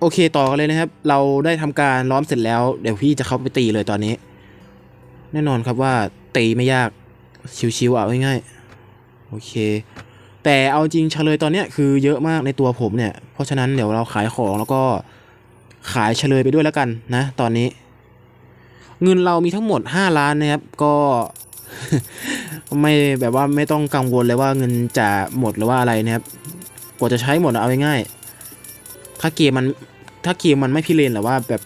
โอเคต่อกันเลยนะครับ เราได้ทำการล้อมเสร็จแล้ว เดี๋ยวพี่จะเข้าไปตีเลยตอนนี้ แน่นอนครับว่าตีไม่ยากชิวๆเอาง่ายๆโอเค แต่เอาจริงเฉลยตอนเนี้ยคือเยอะมากในตัวผมเนี่ย เพราะฉะนั้นเดี๋ยวเราขายของแล้วก็ขายเฉลยไปด้วยแล้วกันนะ ตอนนี้ เงินเรามีทั้งหมด 5 ล้านนะครับ ก็ไม่แบบว่าไม่ต้องกังวลเลยว่าเงินจะหมดหรือว่าอะไรนะครับกว่าจะใช้หมดเอาง่ายๆถ้าเกมมัน ถ้าเกมมันไม่พิเรนหรือว่าแบบ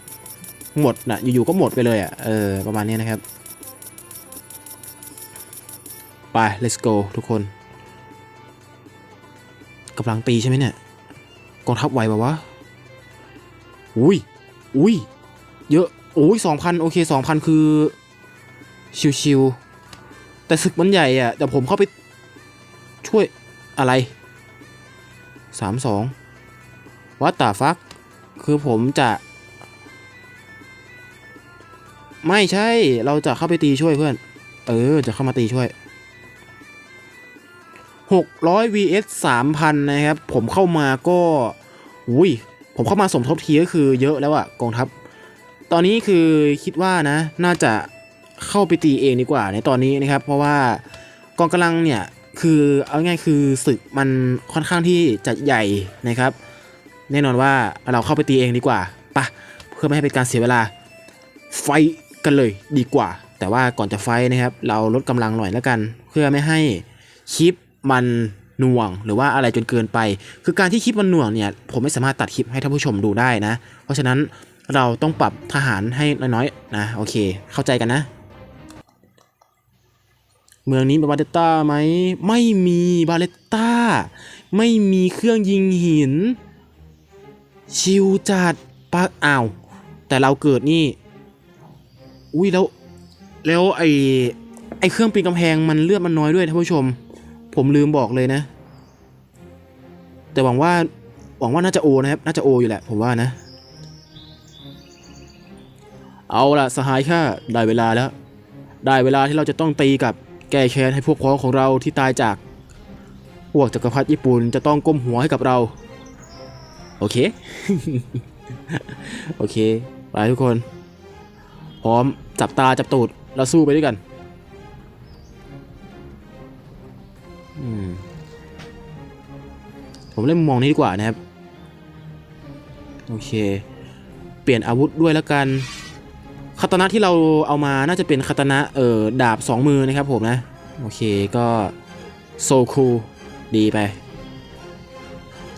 หมดนะอยู่ๆก็หมดไปเลยอะ่ะเออประมาณนี้นะครับ ไป let's go ทุกคนกำลังตีใช่ไหมเนี่ยกองทัพไหวปะวะอุ้ยอุ้ยเยอะโอ้ยสองพันโอเคสองพันคือ ชิวๆแต่ศึกมันใหญ่อะแต่ผมเข้าไปช่วยอะไรสามสองวัตตาฟัก คือผมจะ ไม่ใช่ เราจะเข้าไปตีช่วยเพื่อน เออ จะเข้ามาตีช่วย 600 vs 3,000 นะครับ ผมเข้ามาก็อุ้ยผมเข้ามาสมทบทีก็คือเยอะแล้วอะกองทัพ ตอนนี้คือคิดว่านะ น่าจะเข้าไปตีเองดีกว่าในตอนนี้นะครับ เพราะว่ากองกำลังเนี่ย คือเอาง่ายคือศึกมันค่อนข้างที่จะใหญ่นะครับ แน่นอนว่าเราเข้าไปตีเองดีกว่าปะเพื่อไม่ให้เป็นการเสียเวลาไฟกันเลยดีกว่า แต่ว่าก่อนจะไฟนะครับ เราลดกำลังหน่อยแล้วกัน เพื่อไม่ให้คลิปมันหน่วงหรือว่าอะไรจนเกินไป คือการที่คลิปมันหน่วงเนี่ย ผมไม่สามารถตัดคลิปให้ท่านผู้ชมดูได้นะ เพราะฉะนั้นเราต้องปรับทหารให้น้อยๆนะโอเค เข้าใจกันนะ เมืองนี้มีบาเลตต้าไหมไม่มีบาเลตต้า ไม่มีเครื่องยิงหิน ชิวจัดปะอ้าว แต่เราเกิดนี่ อุ้ยแล้ว แล้วไอไอเครื่องปีนกำแพงมันเลือดมันน้อยด้วยท่านผู้ชม ผมลืมบอกเลยนะ แต่หวังว่าหวังว่าน่าจะโอนะครับ น่าจะโออยู่แหละ ผมว่านะ เอาล่ะสหายข้าได้เวลาแล้ว ได้เวลาที่เราจะต้องตีกับแก้แค้นให้พวกพ้องของเราที่ตายจากพวกจักรพรรดิญี่ปุ่นจะต้องก้มหัวให้กับเรา โอเค โอเค ไปทุกคน พร้อมจับตาจับตูดเราสู้ไปด้วยกันผมเล่นมองนี้ดีกว่านะครับ โอเค เปลี่ยนอาวุธด้วยแล้วกันคาตนะที่เราเอามาน่าจะเป็นคาตนะเอ่อดาบสองมือนะครับผมนะ โอเคก็โซคูดีไป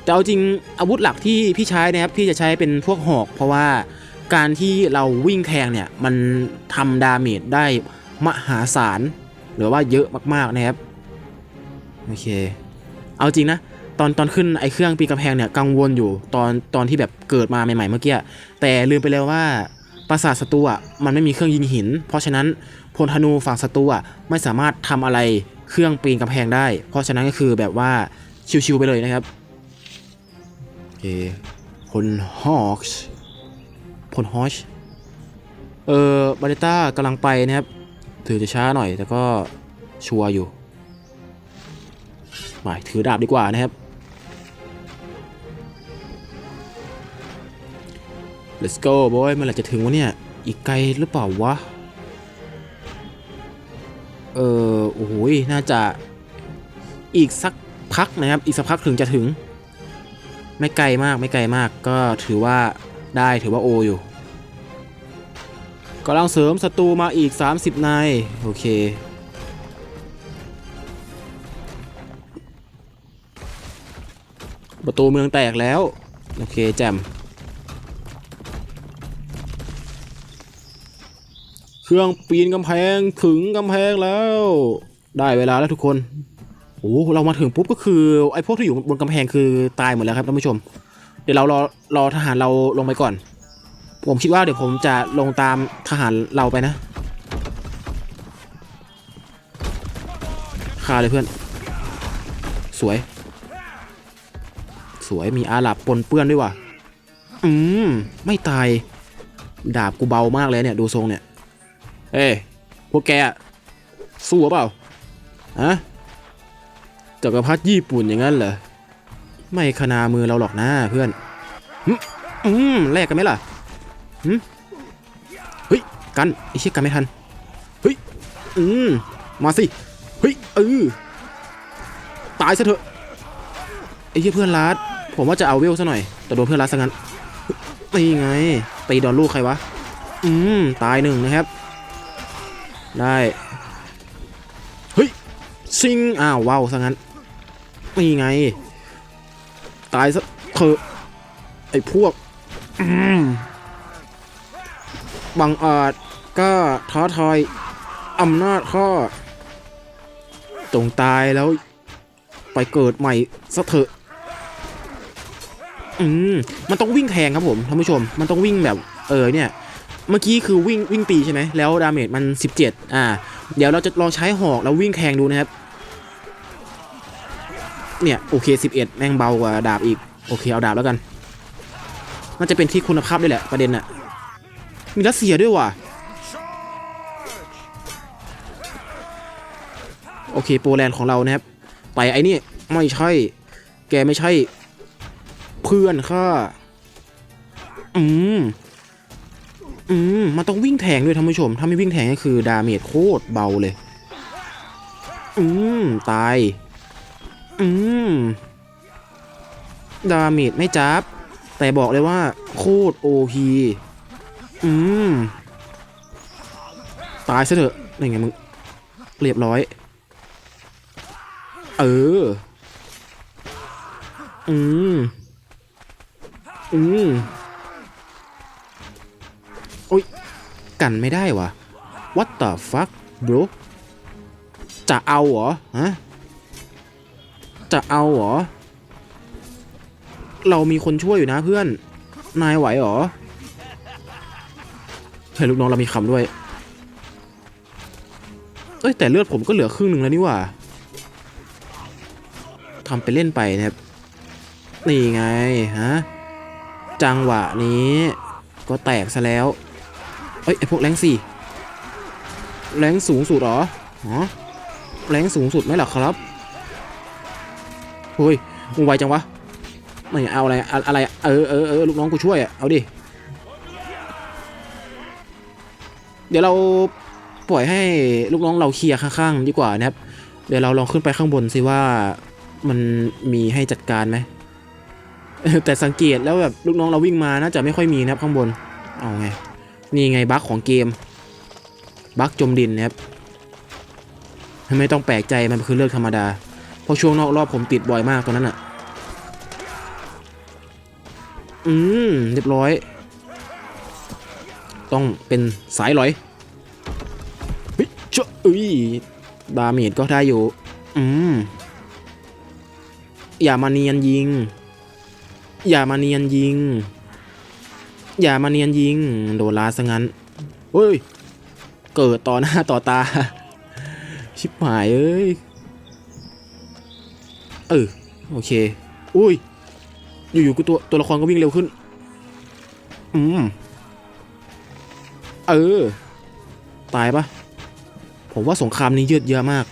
แต่เอาจริงอาวุธหลักที่พี่ใช้นะครับพี่จะใช้เป็นพวกหอก เพราะว่าการที่เราวิ่งแทงเนี่ยมันทำดาเมจได้มหาศาลหรือว่าเยอะมากๆนะครับโอเค เอาจริงนะตอนตอนขึ้นไอ้เครื่องปีนกำแพงเนี่ยกังวลอยู่ตอนตอนที่แบบเกิดมาใหม่ๆเมื่อกี้แต่ลืมไปแล้วว่าปราสาทศัตรูอะมันไม่มีเครื่องยิงหิน เพราะฉะนั้นพลธนูฝั่งศัตรูอะไม่สามารถทำอะไรเครื่องปีนกำแพงได้ เพราะฉะนั้นก็คือแบบว่าชิวๆไปเลยนะครับ เคพลฮอกส์พลฮอชเออบาเลต้ากำลังไปนะครับ ถือจะช้าหน่อย แต่ก็ชัวร์อยู่ไม่ถือดาบดีกว่านะครับ let's go boy เมื่อไหร่จะถึงวะเนี่ย อีกไกลหรือเปล่าวะ เออโอ้โหยน่าจะอีกสักพักนะครับ อีกสักพักถึงจะถึง ไม่ไกลมากไม่ไกลมากก็ถือว่าได้ถือว่าโออยู่กำลังเสริมศัตรูมาอีก 30นายโอเค ประตูเมืองแตกแล้ว โอเคแจมเครื่องปีนกำแพงถึงกำแพงแล้ว ได้เวลาแล้วทุกคน โอ้เรามาถึงปุ๊บก็คือไอ้พวกที่อยู่บนกำแพงคือตายหมดแล้วครับท่านผู้ชม เดี๋ยวเรารอรอทหารเราลงไปก่อน ผมคิดว่าเดี๋ยวผมจะลงตามทหารเราไปนะฆ่าเลยเพื่อน สวย สวยมีอาหรับปนเปื้อนด้วยว่ะอืมไม่ตายดาบกูเบามากเลยเนี่ยดูทรงเนี่ย เอ้พวกแกสู้หรือเปล่าฮะ จักรพรรดิญี่ปุ่นอย่างนั้นเหรอ ไม่ขนามือเราหรอกนะเพื่อนอืมแลกกันไหมล่ะหืมเฮ้ย กันไอ้เชี่ยกันไม่ทัน เฮ้ย อืม มาสิ เฮ้ยเออตายซะเถอะ ไอ้เชี่ยเพื่อนรัดผมว่าจะเอาเวลซะหน่อย แต่โดนเพื่อนรัดซะงั้นนี่ไง ตีโดนลูกใครวะ อืม ตายหนึ่งนะครับ ได้ เฮ้ย ซิง อ้าวว้าวซะงั้น นี่ไง ตายซะเถอะไอ้พวกบังอาจกล้าท้าทายอำนาจข้าตรงตายแล้ว ไปเกิดใหม่ซะเถอะอืมมันต้องวิ่งแทงครับผมท่านผู้ชม มันต้องวิ่งแบบเออเนี่ย เมื่อกี้คือวิ่งวิ่งตีใช่ไหมแล้วดาเมจมัน 17 อ่า เดี๋ยวเราจะลองใช้หอกแล้ววิ่งแทงดูนะครับ เนี่ยโอเค11แม่งเบากว่าดาบอีกโอเคเอาดาบแล้วกันน่าจะเป็นที่คุณภาพด้วยแหละประเด็นอะมีรัสเซียด้วยว่ะโอเคโปแลนด์ของเรานะครับไปไอ้นี่ไม่ใช่ แกไม่ใช่ เพื่อนค่ะอืมอืมมันต้องวิ่งแทงด้วยท่านผู้ชม ถ้าไม่วิ่งแทงก็คือดาเมจโคตรเบาเลย อืม ตาย อืม ดาเมจไม่จับ แต่บอกเลยว่า โคตรโอพีอืม ตายซะเถอะนี่ไงมึง เรียบร้อย เออ อืม อืมโอ้ย กันไม่ได้วะ What the fuck bro จะเอาเหรอ ฮะ จะเอาเหรอ เรามีคนช่วยอยู่นะเพื่อน นายไหวเหรอเฮ้ยลูกน้องเรามีคำด้วย เอ้ยแต่เลือดผมก็เหลือครึ่งหนึ่งแล้วนี่ว่าทำไปเล่นไปนะครับนี่ไงฮะจังหวะนี้ก็แตกซะแล้ว เอ้ยไอพวกแรงสี่แรงสูงสุดหรอฮะแรงสูงสุดไหมล่ะครับ เฮ้ยมึงไวจังวะไม่เอาอะไรอะไรเออเออเออลูกน้องกูช่วยอะเอาดิเดี๋ยวเราปล่อยให้ลูกน้องเราเคลียร์ข้างๆดีกว่านะครับ เดี๋ยวเราลองขึ้นไปข้างบนสิว่ามันมีให้จัดการไหมแต่สังเกตแล้วแบบลูกน้องเราวิ่งมาน่าจะไม่ค่อยมีนะครับข้างบนเอาไงนี่ไงบั๊กของเกมบั๊กจมดินนะครับไม่ต้องแปลกใจมันคือเรื่องธรรมดา เพราะช่วงนอกรอบผมติดบ่อยมากตอนนั้นอะอืมเรียบร้อย ต้องเป็นสายลอยเฮ้ยเจ้าเอ้ยดาเมจก็ได้อยู่ อืม อย่ามาเนียนยิง อย่ามาเนียนยิง อย่ามาเนียนยิง โดนลาซะงั้น เฮ้ย เกิดต่อหน้าต่อตา ชิบหายเอ้ย ออโอเค อุ้ย อยู่ๆกูตัวตัวละครก็วิ่งเร็วขึ้น อืม เออ ตายปะผมว่าสงครามนี้ยืดเยอะมาก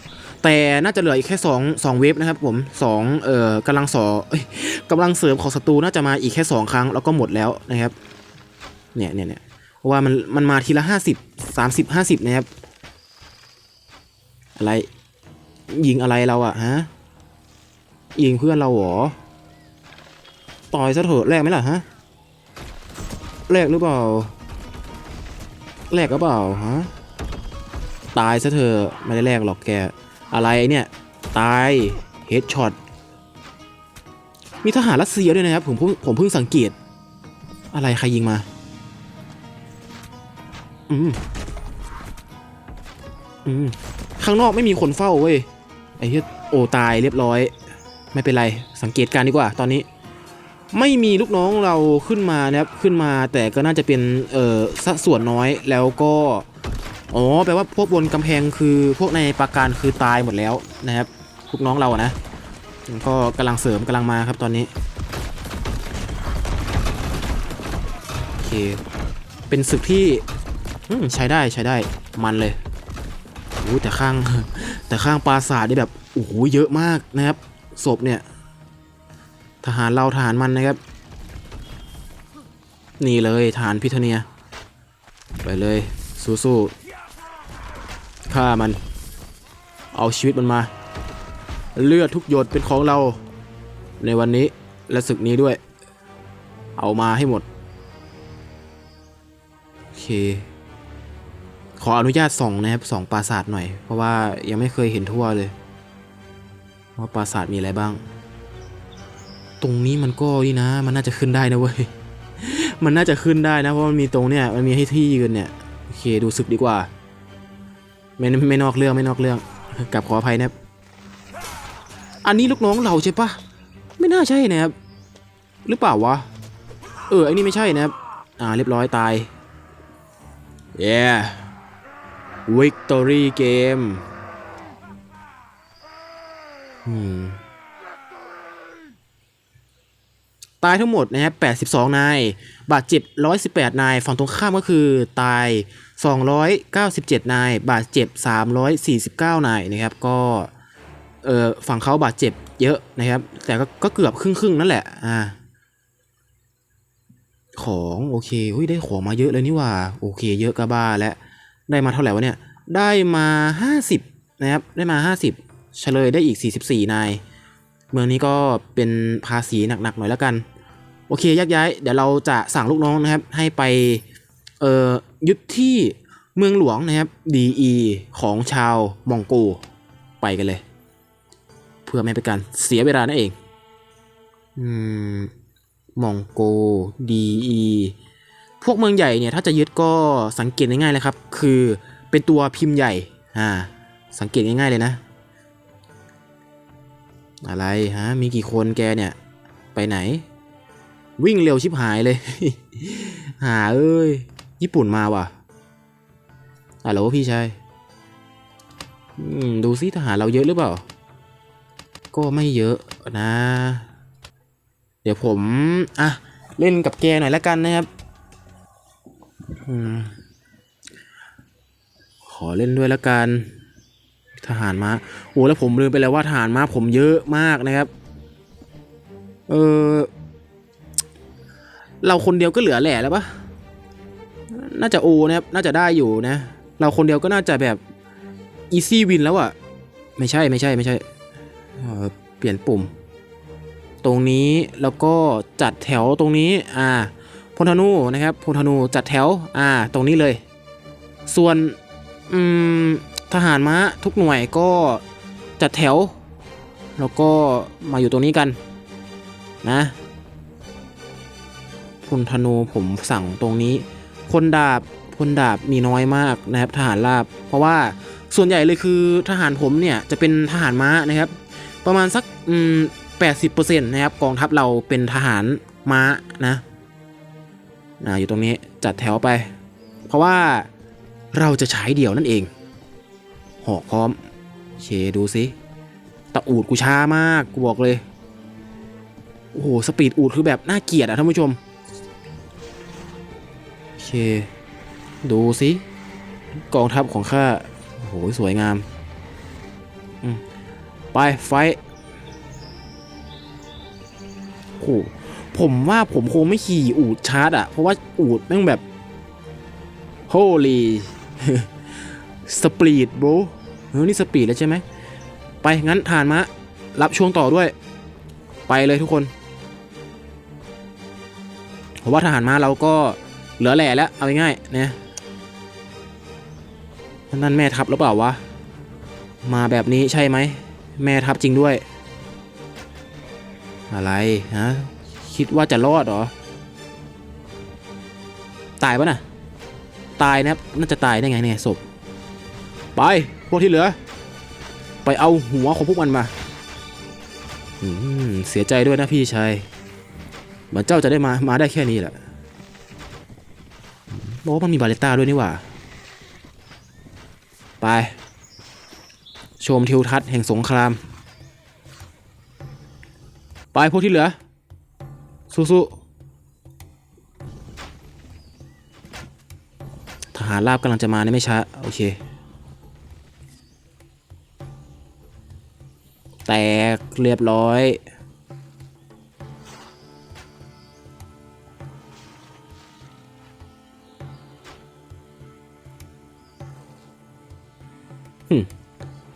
แต่น่าจะเหลืออีกแค่สองสองเวฟนะครับผมสองเอ่อกำลังสอเอ้ยกำลังเสริมของศัตรูน่าจะมาอีกแค่สองครั้งแล้วก็หมดแล้วนะครับ เนี่ยเนี่ยเนี่ยเพราะว่ามันมันมาทีละห้าสิบสามสิบห้าสิบนะครับ อะไร ยิงอะไรเราอะฮะ ยิงเพื่อนเราเหรอต่อยซะเถอะแลกไหมล่ะฮะแลกหรือเปล่าแลกก็เปล่าฮะตายซะเถอะไม่ได้แลกหรอกแกอะไรเนี่ยตายเฮดช็อตมีทหารรัสเซียด้วยนะครับผมเพิ่งผมเพิ่งสังเกต อะไรใครยิงมา อืมอืมข้างนอกไม่มีคนเฝ้าเว้ยไอ้เหี้ยโอตายเรียบร้อย ไม่เป็นไรสังเกตการดีกว่าตอนนี้ ไม่มีลูกน้องเราขึ้นมานะครับขึ้นมาแต่ก็น่าจะเป็นเอ่อสัดส่วนน้อยแล้วก็อ๋อแปลว่าพวกบนกำแพงคือพวกในปราการคือตายหมดแล้วนะครับลูกน้องเราอะนะก็กำลังเสริมกำลังมาครับตอนนี้โอเคเป็นศึกที่ใช้ได้ใช้ได้มันเลยโอ้แต่ข้างแต่ข้างปราสาทนี่แบบโอ้โหเยอะมากนะครับ ศพเนี่ย ทหารเราทหารมันนะครับ นี่เลยฐานพิทเนีย ไปเลย สู้ๆฆ่ามัน เอาชีวิตมันมา เลือดทุกหยดเป็นของเรา ในวันนี้และศึกนี้ด้วย เอามาให้หมด โอเคขออนุญาตส่องนะครับส่องปราสาทหน่อย เพราะว่ายังไม่เคยเห็นทั่วเลย ว่าปราสาทมีอะไรบ้าง ตรงนี้มันก็นี่นะ มันน่าจะขึ้นได้นะเว้ย มันน่าจะขึ้นได้นะ เพราะมันมีตรงเนี้ยมันมีให้ที่ยืนเนี่ย โอเคดูศึกดีกว่า ไม่ไม่นอกเรื่องไม่นอกเรื่องกลับขออภัยนะครับ อันนี้ลูกน้องเราใช่ปะไม่น่าใช่นะครับ หรือเปล่าวะ เออไอ้นี่ไม่ใช่นะครับ อ่าเรียบร้อยตาย yeah victory game อืม ตายทั้งหมดนะครับ 82 นาย บาดเจ็บ 118 นาย ฝั่งตรงข้ามก็คือตาย 297 นาย บาดเจ็บ 349 นายนะครับ ก็เออฝั่งเขาบาดเจ็บเยอะนะครับ แต่ก็เกือบครึ่งครึ่งๆนั่นแหละ อ่า ของโอเคเฮ้ยได้ของมาเยอะเลยนี่ว่า โอเค เยอะกระบ้าแล้วได้มาเท่าไหร่วะเนี่ย ได้มา 50 นะครับ ได้มา 50 เฉลยได้อีก 44 นาย เมืองนี้ก็เป็นภาษีหนักๆหน่อยแล้วกัน โอเคยักย้าย เดี๋ยวเราจะสั่งลูกน้องนะครับ ให้ไปเอ่อยึดที่เมืองหลวงนะครับ DE ของชาวมองโกไปกันเลย เพื่อไม่เป็นการเสียเวลานั่นเองอืมมองโก DE พวกเมืองใหญ่เนี่ยถ้าจะยึดก็สังเกตง่ายๆเลยครับ คือเป็นตัวพิมพ์ใหญ่อ่าสังเกตง่ายๆเลยนะ อะไรฮะ มีกี่คนแกเนี่ย ไปไหน วิ่งเร็วชิบหายเลย หาเอ้ย ญี่ปุ่นมาว่ะอะไรวะพี่ชายดูซิทหารเราเยอะหรือเปล่า ก็ไม่เยอะนะ เดี๋ยวผมอะเล่นกับแกหน่อยแล้วกันนะครับอขอเล่นด้วยแล้วกัน ทหารม้าโอ้แล้วผมลืมไปแล้วว่าทหารม้าผมเยอะมากนะครับ เออเราคนเดียวก็เหลือแหล่แล้วปะน่าจะโอนะครับ น่าจะได้อยู่นะ เราคนเดียวก็น่าจะแบบอีซี่วินแล้วอะไม่ใช่ไม่ใช่ไม่ใช่เออเปลี่ยนปุ่ม ตรงนี้แล้วก็จัดแถวตรงนี้ อ่าพลธนูนะครับพลธนูจัดแถว อ่า ตรงนี้เลย ส่วน อืม ทหารม้าทุกหน่วยก็จัดแถว แล้วก็มาอยู่ตรงนี้กันนะพลธนูผมสั่งตรงนี้พลดาบพลดาบมีน้อยมากนะครับทหารราบ เพราะว่าส่วนใหญ่เลยคือทหารผมเนี่ยจะเป็นทหารม้านะครับ ประมาณสักอืมแปดสิบเปอร์เซ็นต์นะครับกองทัพเราเป็นทหารม้านะอ่าอยู่ตรงนี้จัดแถวไป เพราะว่าเราจะใช้เดี่ยวนั่นเอง หอกพร้อมเคดูสิตะอูดกูช้ามากกูบอกเลย โอ้โห สปีดอูดคือแบบน่าเกลียดอะท่านผู้ชมโอเค ดูสิ กองทัพของข้า โอ้โห สวยงามมไป ไฟโอ้โหผมว่าผมคงไม่ขี่อูดชาร์จอะเพราะว่าอูดแม่งแบบ โฮลี สปีดโบรเออนี่สปีดแล้วใช่ไหม ไป งั้นฐานมะ รับช่วงต่อด้วย ไปเลยทุกคนเพราะว่าทหารมาเราก็เหลือแหล่แล้ว เอาง่ายๆนะนั่นแม่ทัพหรือเปล่าวะ มาแบบนี้ใช่ไหม แม่ทัพจริงด้วย อะไรฮะคิดว่าจะรอดเหรอ ตายปะน่ะ ตายนะครับน่าจะตายได้ไงเนี่ยศพ ไป พวกที่เหลือ ไปเอาหัวของพวกมันมาเสียใจด้วยนะพี่ชายเหมือนเจ้าจะได้มา มาได้แค่นี้แหละบอกว่ามันมีบาเลต้าด้วยนี่หว่า ไป ชมทิวทัศน์แห่งสงคราม ไปพวกที่เหลือ สู้ๆทหารราบกำลังจะมาในไม่ช้า โอเค แตกเรียบร้อย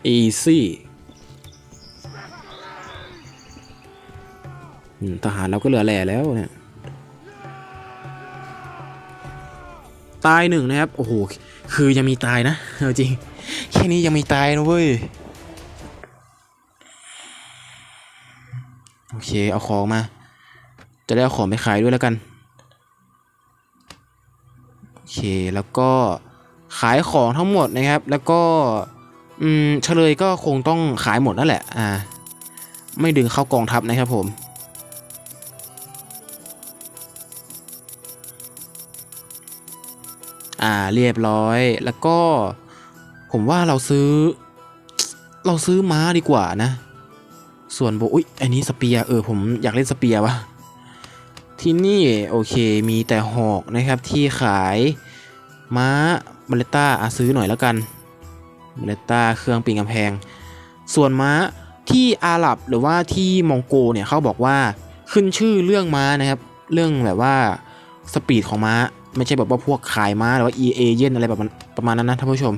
อีซี่ทหารเราก็เหลือแหล่แล้วเนี่ย ตายหนึ่งนะครับ โอ้โห คือยังมีตายนะ จริง แค่นี้ยังมีตายนะเว้ย เคเอาของมา จะได้เอาของไปขายด้วยแล้วกัน โอเค แล้วก็ขายของทั้งหมดนะครับ แล้วก็ อืมเฉลยก็คงต้องขายหมดนั่นแหละ อ่า ไม่ดึงเข้ากองทัพนะครับผม อ่า เรียบร้อย แล้วก็ ผมว่าเราซื้อ เราซื้อม้าดีกว่านะ ส่วนโบอุ๊ยอันนี้สเปียเออผมอยากเล่นสเปียวะที่นี่โอเคมีแต่หอกนะครับที่ขายม้าเบเลต้าอะซื้อหน่อยแล้วกันเบเลต้าเครื่องปีนกำแพง ส่วนม้าที่อาหรับหรือว่าที่มองโกเนี่ยเขาบอกว่าขึ้นชื่อเรื่องม้านะครับ เรื่องแบบว่าสปีดของม้า ไม่ใช่แบบว่าพวกขายม้าหรือว่า EA เย็นอะไรแบบมันประมาณนั้นนะท่านผู้ชม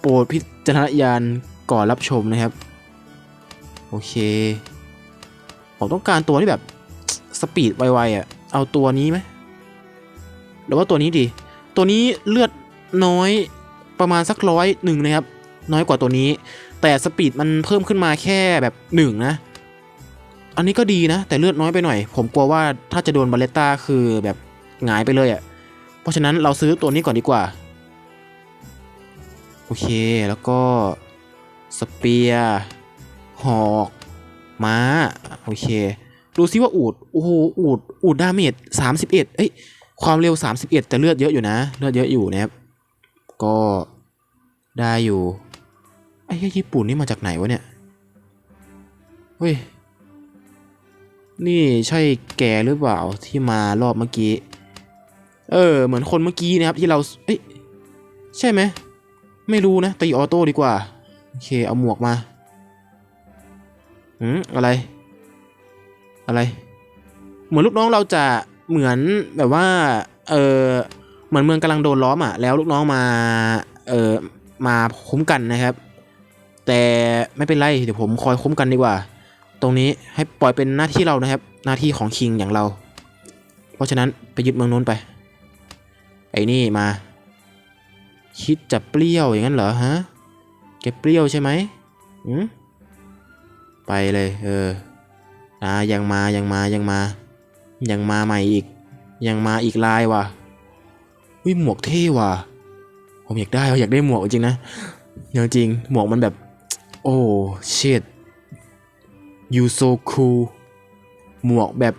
โปรดพิจารณญาณก่อนรับชมนะครับ โอเค ผมต้องการตัวที่แบบ สปีดไวๆอะ เอาตัวนี้ไหมหรือว่าตัวนี้ดี ตัวนี้เลือดน้อยประมาณสักร้อยหนึ่งนะครับ น้อยกว่าตัวนี้ แต่สปีดมันเพิ่มขึ้นมาแค่แบบหนึ่งนะ อันนี้ก็ดีนะ แต่เลือดน้อยไปหน่อย ผมกลัวว่าถ้าจะโดนบาเลต้าคือแบบหงายไปเลยอะ่ะ เพราะฉะนั้นเราซื้อตัวนี้ก่อนดีกว่า โอเคแล้วก็สเปียร์ หอกม้า โอเค ดูซิว่าอูดโอ้โหอูดอูดดาเมจสามสิบเอ็ดเอ้ยความเร็วสามสิบเอ็ดแต่เลือดเยอะอยู่นะ เลือดเยอะอยู่นะครับ ก็ได้อยู่ ไอ้ญี่ปุ่นนี่มาจากไหนวะเนี่ย เฮ้ย นี่ใช่แกหรือเปล่าที่มารอบเมื่อกี้ เออ เหมือนคนเมื่อกี้นะครับที่เรา เอ้ย ใช่ไหม ไม่รู้นะตีออโต้ดีกว่า โอเค เอาหมวกมา อืมอะไร อะไร เหมือนลูกน้องเราจะเหมือนแบบว่า เออเหมือนเมืองกำลังโดนล้อมอะ แล้วลูกน้องมา เออมาคุ้มกันนะครับ แต่ไม่เป็นไร เดี๋ยวผมคอยคุ้มกันดีกว่า ตรงนี้ให้ปล่อยเป็นหน้าที่เรานะครับ หน้าที่ของคิงอย่างเรา เพราะฉะนั้นไปยึดเมืองนู้นไป ไอ้นี่มา คิดจะเปรี้ยวอย่างนั้นเหรอฮะแกเปรี้ยวใช่ไหมอืม ไปเลย เอออ่ายังมายังมายังมา ยังมาใหม่อีก ยังมาอีกลายว่ะวิหมวกเท่ว่ะ ผมอยากได้อยากได้หมวกจริงนะจริงหมวกมันแบบ โอ้ shit you so cool หมวกแบบ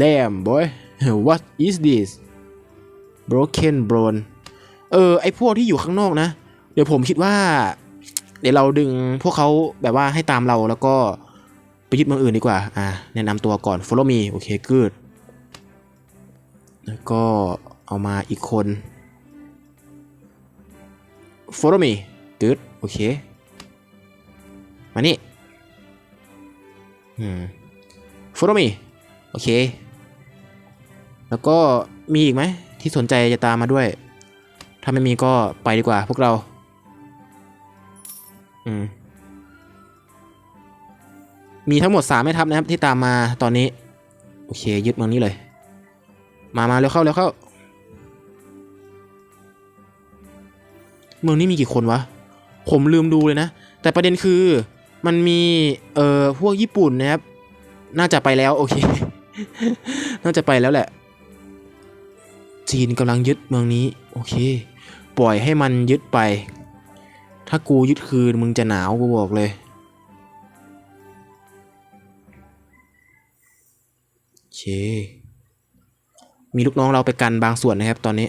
damn boy what is this broken bone เออ ไอพวกที่อยู่ข้างนอกนะ เดี๋ยวผมคิดว่า เดี๋ยวเราดึงพวกเขาแบบว่าให้ตามเราแล้วก็ไปยึดเมืองอื่นดีกว่า อ่า แนะนำตัวก่อน follow me โอเค good แล้วก็เอามาอีกคน follow me good โอเค มานี่อืม follow me โอเค แล้วก็มีอีกไหมที่สนใจจะตามมาด้วย ถ้าไม่มีก็ไปดีกว่าพวกเรา อืม มีทั้งหมดสามแม่ทัพนะครับ ที่ตามมาตอนนี้ โอเค ยึดเมืองนี้เลย มามาเร็วเข้าเร็วเข้า เมืองนี้มีกี่คนวะ ผมลืมดูเลยนะ แต่ประเด็นคือมันมีเอ่อพวกญี่ปุ่นนะครับ น่าจะไปแล้วโอเค น่าจะไปแล้วแหละ จีนกำลังยึดเมืองนี้ โอเค ปล่อยให้มันยึดไป ถ้ากูยึดคืนมึงจะหนาวกูบอกเลยเคมีลูกน้องเราไปกันบางส่วนนะครับตอนนี้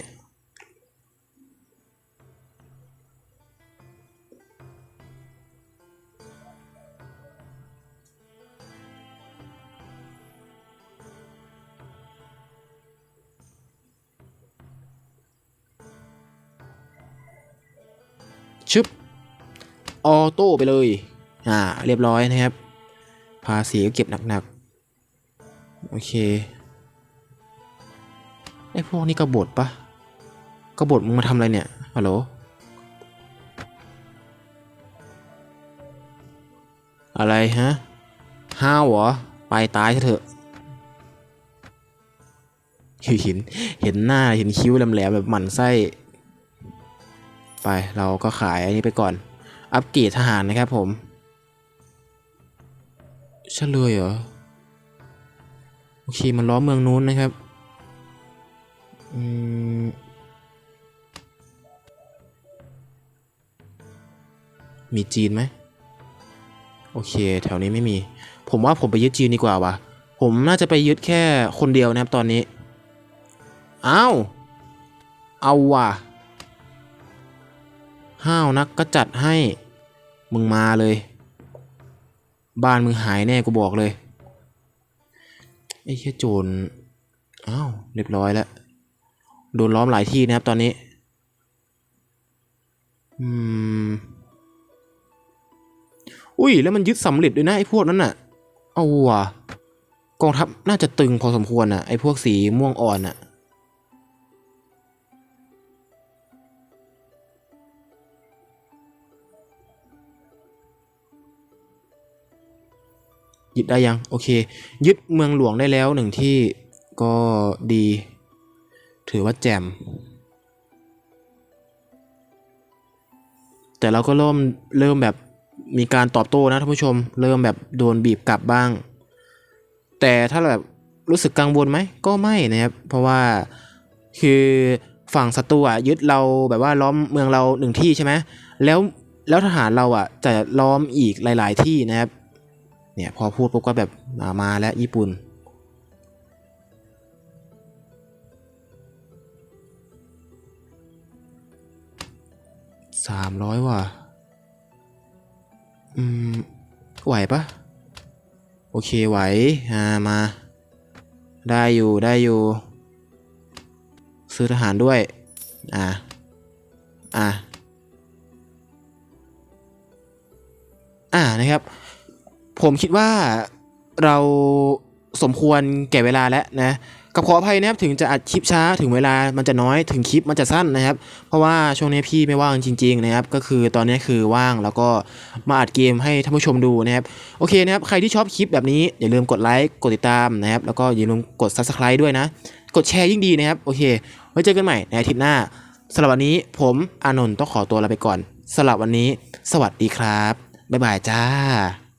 ชึบ ออโต้ไปเลย อ่า เรียบร้อยนะครับ ภาษีก็เก็บหนักๆ โอเค ไอ้พวกนี้กบฏปะกบฏมึงมาทำอะไรเนี่ย ฮัลโหล อะไรฮะ ห้าวเหรอ ไปตายเถอะเห็นเห็นหน้าเห็นคิ้วแหลมๆแบบหมันไส้ ไปเราก็ขายอันนี้ไปก่อน อัปเกรดทหารนะครับผมเฉลยเหรอ โอเค มันล้อมเมืองนู้นนะครับอืมมีจีนไหมโอเค แถวนี้ไม่มี ผมว่าผมไปยึดจีนดีกว่าวะผมน่าจะไปยึดแค่คนเดียวนะครับตอนนี้ อ้าว เอาว่ะ ห้าวนักก็จัดให้ มึงมาเลย บ้านมึงหายแน่กูบอกเลย ไอ้แค่โจรอ้าวเรียบร้อยแล้ว โดนล้อมหลายที่นะครับตอนนี้ อืม อุ้ย แล้วมันยึดสำเร็จด้วยนะไอ้พวกนั้นน่ะ เอาว่ะกองทัพน่าจะตึงพอสมควรน่ะไอ้พวกสีม่วงอ่อนน่ะ ยึดได้ยัง โอเค ยึดเมืองหลวงได้แล้วหนึ่งที่ก็ดี ถือว่าแจ่มแต่เราก็เริ่มเริ่มแบบมีการตอบโต้นะท่านผู้ชม เริ่มแบบโดนบีบกลับบ้าง แต่ถ้าแบบรู้สึกกังวลไหมก็ไม่นะครับ เพราะว่าคือฝั่งศัตรูอะยึดเราแบบว่าล้อมเมืองเราหนึ่งที่ใช่ไหมแล้วแล้วทหารเราอะจะล้อมอีกหลาย ๆ ที่นะครับ เนี่ยพอพูดปุ๊บก็แบบมาแล้วญี่ปุ่น สามร้อยว่ะ อืม ไหวปะโอเคไหว อ่า มา ได้อยู่ได้อยู่ ซื้อทหารด้วย อ่า อ่าอ่านะครับ ผมคิดว่าเราสมควรแก่เวลาแล้วนะกับขออภัยนะครับถึงจะอัดคลิปช้าถึงเวลามันจะน้อยถึงคลิปมันจะสั้นนะครับ เพราะว่าช่วงนี้พี่ไม่ว่างจริง ๆ นะครับ ก็คือตอนนี้คือว่างแล้วก็มาอัดเกมให้ท่านผู้ชมดูนะครับโอเคนะครับใครที่ชอบคลิปแบบนี้อย่าลืมกดไลค์กดติดตามนะครับแล้วก็อย่าลืมกด subscribe ด้วยนะ กดแชร์ยิ่งดีนะครับโอเคไว้เจอกันใหม่ในอาทิตย์หน้าสำหรับวันนี้ผมอานนท์ต้องขอตัวลาไปก่อนสำหรับวันนี้ สวัสดีครับบ๊ายบายจ้า